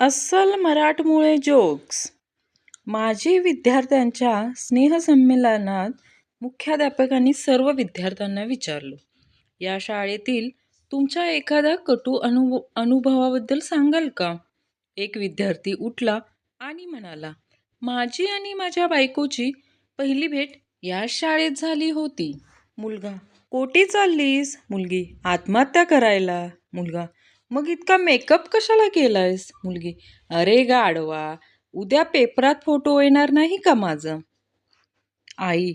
अस्सल मराठमोळे जोक्स. माजी विद्यार्थ्यांच्या स्नेहसंमेलनात मुख्याध्यापकांनी सर्व विद्यार्थ्यांना विचारलं. या शाळेतील तुमच्या एखाद्या कटू अनु अनुभवाबद्दल सांगाल का? एक विद्यार्थी उठला आणि म्हणाला माझी आणि माझ्या बायकोची पहिली भेट या शाळेत झाली होती. मुलगा कोटी चाललीस? मुलगी आत्महत्या करायला. मुलगा मग इतका मेकअप कशाला केलायस मुलगी? अरे गाडवा उद्या पेपरात फोटो येणार नाही का माझं? आई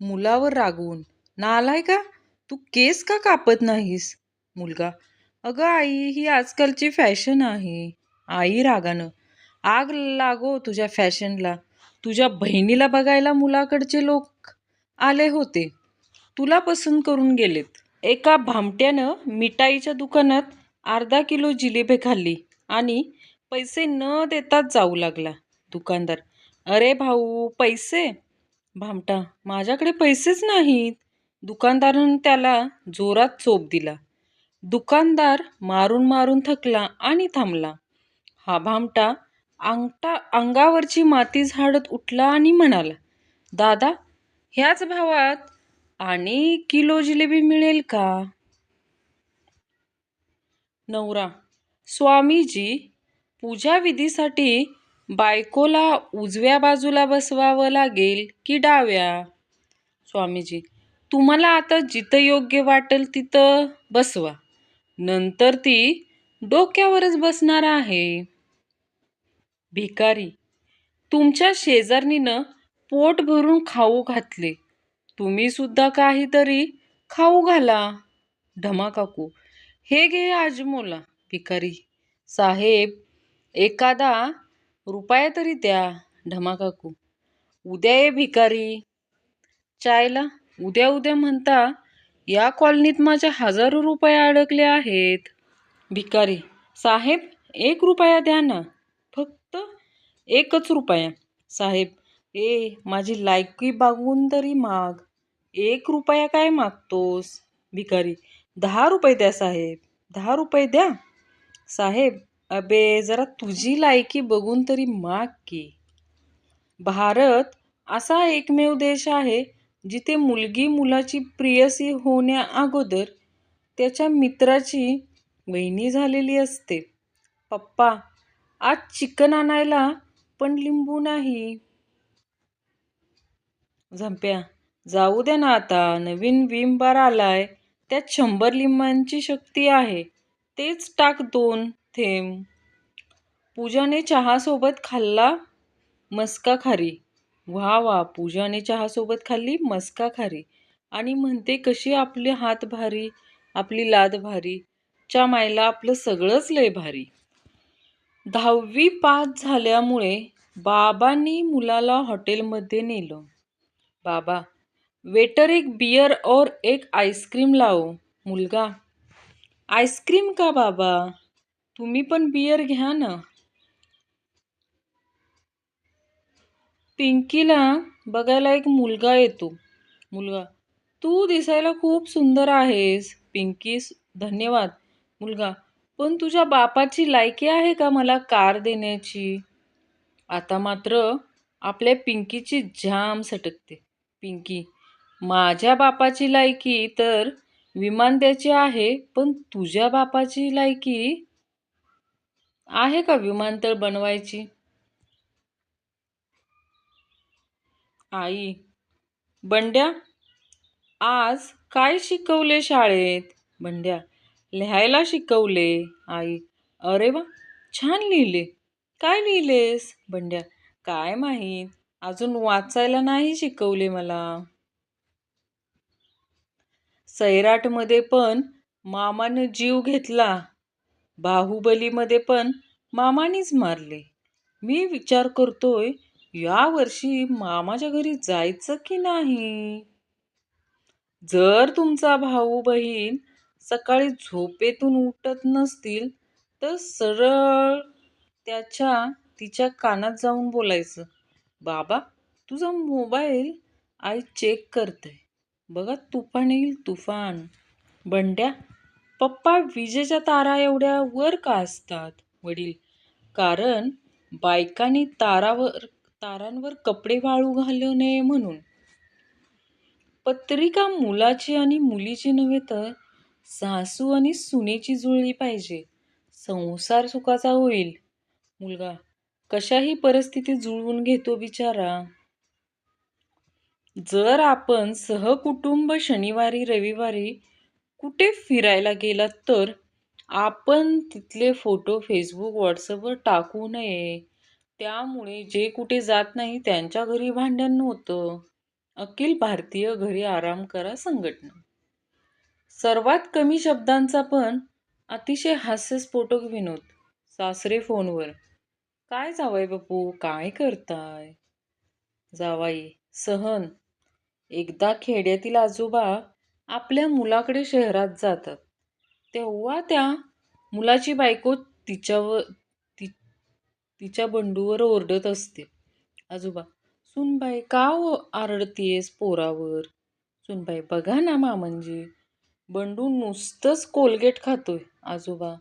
मुलावर रागवून. नालाय का? तू केस का कापत नाहीस? मुलगा अगं आई ही आजकालची फॅशन आहे. आई रागानं. आग लागो तुझ्या फॅशनला. तुझ्या बहिणीला बघायला मुलाकडचे लोक आले होते. तुला पसंत करून गेलेत. एका भामट्यानं मिठाईच्या दुकानात अर्धा किलो जिलेबी खाल्ली आणि पैसे न देताच जाऊ लागला. दुकानदार अरे भाऊ पैसे? भामटा माझ्याकडे पैसेच नाहीत. दुकानदारानं त्याला जोरात चोप दिला. दुकानदार मारून मारून थकला आणि थांबला. हा भामटा अंगठा अंगावरची माती झाडत उठला आणि म्हणाला दादा ह्याच भावात आणि किलो जिलेबी मिळेल का? नवरा. स्वामीजी पूजा विधीसाठी बायकोला उजव्या बाजूला बसवावं लागेल की डाव्या? स्वामीजी तुम्हाला आता जिथं योग्य वाटेल तिथं बसवा. नंतर ती डोक्यावरच बसणार आहे. भिकारी तुमच्या शेजारणीनं पोट भरून खाऊ घातले. तुम्ही सुद्धा काहीतरी खाऊ घाला. ढमाकाकू हे घे आजमोला भिकारी. साहेब एखादा रुपया तरी द्या ढमाकाकू उद्या ये भिकारी. चायला उद्या उद्या म्हणता या कॉलनीत माझ्या हजारो रुपये अडकले आहेत. भिकारी साहेब एक रुपया द्या ना. फक्त एकच रुपया. साहेब ए माझी लायकी बघून तरी माग. एक रुपया काय मागतोस? भिकारी दहा रुपये द्या साहेब. दहा रुपये द्या. साहेब अबे जरा तुझी लायकी बघून तरी माग की. भारत असा एकमेव देश आहे जिथे मुलगी मुलाची प्रियसी होण्या अगोदर त्याच्या मित्राची वहिनी झालेली असते. पप्पा आज चिकन आणायला पण लिंबू नाही. झंप्या जाऊ दे ना आता. नवीन विम बार आलाय. त्यात शंभर लिंबांची शक्ती आहे. तेच टाक दोन थेंब. पूजाने चहासोबत खाल्ला मस्का खारी वा वा पूजाने चहासोबत खाल्ली मस्का खारी आणि म्हणते कशी आपले हात भारी आपली लाद भारी च्या मायला आपलं सगळंच लय भारी. दहावी पास झाल्यामुळे बाबांनी मुलाला हॉटेलमध्ये नेलं. बाबा वेटर एक बियर और एक आईस्क्रीम लाओ मुलगा। आईस्क्रीम का बाबा तुम्ही पण बियर घ्या ना। पिंकीला बघायला एक मुलगा येतो। मुलगा तू दिसायला खूप सुंदर आहेस पिंकी धन्यवाद। मुलगा पण तुझ्या बापाची लायकी आहे का मला कार देण्याची? आता मात्र आपल्या पिंकीची जाम सटकते। पिंकी माझ्या बापाची लायकी तर विमान द्यायची आहे पण तुझ्या बापाची लायकी आहे का विमानतळ बनवायची? आई बंड्या आज काय शिकवले शाळेत? बंड्या लिहायला शिकवले. आई अरे वा छान लिहिले. काय लिहिलेस? बंड्या काय माहीत? अजून वाचायला नाही शिकवले मला. सैराटमध्ये पण मामानं जीव घेतला. बाहुबलीमध्ये पण मामानीच मारले. मी विचार करतोय यावर्षी मामाच्या घरी जायचं की नाही? जर तुमचा भाऊ बहीण सकाळी झोपेतून उठत नसतील तर सरळ त्याच्या तिच्या कानात जाऊन बोलायचं बाबा तुझा मोबाईल आई चेक करते बघा तुफान येईल तुफान. बंड्या पप्पा विजेच्या तारा एवढ्या वर का असतात? वडील कारण बायकांनी तारावर तारांवर कपडे वाळू घालू नये म्हणून. पत्रिका मुलाची आणि मुलीची नव्हे तर सासू आणि सुनेची जुळली पाहिजे. संसार सुखाचा होईल. मुलगा कशाही परिस्थितीत जुळवून घेतो बिचारा. जर आपण सहकुटुंब शनिवारी रविवारी कुठे फिरायला गेलात तर आपण तिथले फोटो फेसबुक व्हॉट्सअपवर टाकू नये. त्यामुळे जे कुठे जात नाही त्यांच्या घरी भांडण होतं अखिल भारतीय घरी आराम करा संघटना. सर्वात कमी शब्दांचा पण अतिशय हास्यस्फोटक विनोद. सासरे फोनवर काय जावाई बापू? काय करताय? जावाई सहन एकदा खेड्यातील आजोबा आपल्या मुलाकडे शहरात जातात. तेव्हा त्या मुलाची बायको तिच्यावर ति तिच्या बंडूवर ओरडत असते. आजोबा सुनबाई का हो ओ आरडतीयस पोरावर? सुनबाई बघा ना मामंजी बंडू नुसतंच कोलगेट खातोय. आजोबा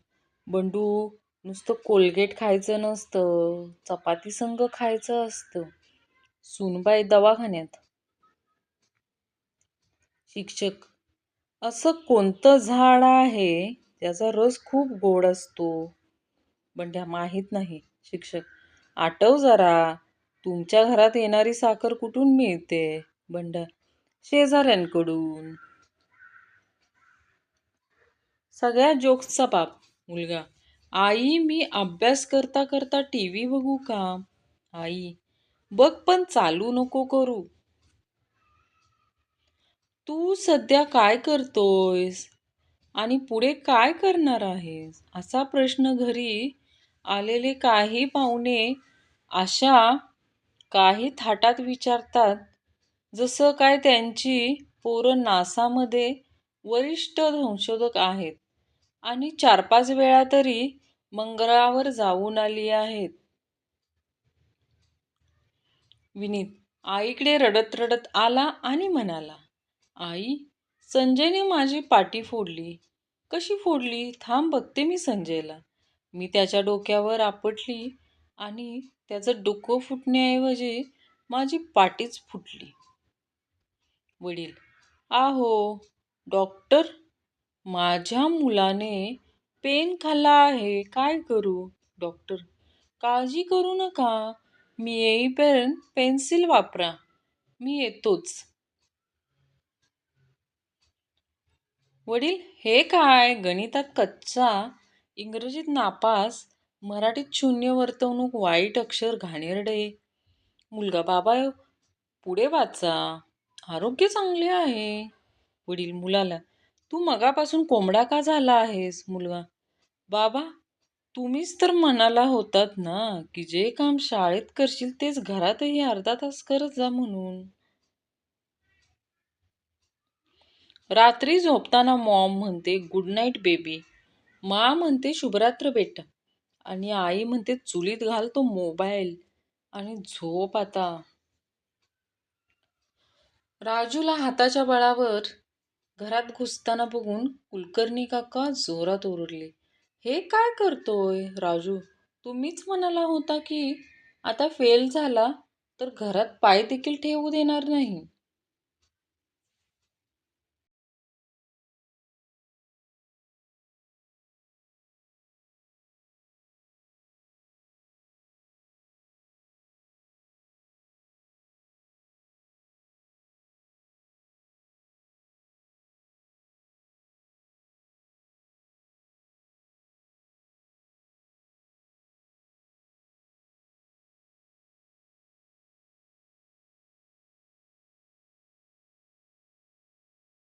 बंडू नुसतं कोलगेट खायचं नसतं चपाती संग खायचं असतं. सुनबाई दवाखान्यात. शिक्षक. असं कोणतं झाड आहे? त्याचा रस खूप गोड असतो. बंड्या माहीत नाही शिक्षक. आठव जरा. तुमच्या घरात येणारी साखर कुठून मिळते? बंड्या शेजाऱ्यांकडून. सगळ्या जोक्सचा बाप मुलगा. आई मी अभ्यास करता करता टी व्ही बघू का? आई. बघ पण चालू नको करू. तू सध्या काय करतोयस? आणि पुढे काय करणार आहेस? असा प्रश्न घरी आलेले काही पाहुणे अशा काही थाटात विचारतात. जसं काय त्यांची पोरं नासामध्ये वरिष्ठ संशोधक आहेत आणि चार पाच वेळा तरी मंगळावर जाऊन आली आहेत. विनीत आईकडे रडत रडत आला आणि म्हणाला आई संजयने माझी पाटी फोडली. कशी फोडली? थांब बघते मी संजयला. मी त्याच्या डोक्यावर आपटली आणि त्याचं डोकं फुटण्याऐवजी माझी पाटीच फुटली. वडील आहो डॉक्टर माझ्या मुलाने पेन खाल्ला आहे काय करू? डॉक्टर काळजी करू नका. मी येईपर्यंत पेन्सिल वापरा. मी येतोच. वडील हे काय? गणितात कच्चा इंग्रजीत नापास मराठीत शून्य वर्तवणूक वाईट अक्षर घाणेरडे. मुलगा बाबा पुढे वाचा. आरोग्य चांगले आहे. वडील मुलाला तू मगापासून कोंबडा का झाला आहेस मुलगा? बाबा तुम्हीच तर म्हणाला होतात ना की जे काम शाळेत करशील तेच घरातही अर्धा तास करत जा म्हणून. रात्री झोपताना मॉम म्हणते गुड नाईट बेबी. मा म्हणते शुभरात्र बेटा. आणि आई म्हणते चुलीत घाल तो मोबाईल. आणि झोप आता. राजूला हाताच्या बळावर घरात घुसताना बघून कुलकर्णी काका जोरात ओरडले हे काय करतोय राजू? तुम्हीच म्हणाला होता की आता फेल झाला तर घरात पाय देखील ठेवू देणार नाही.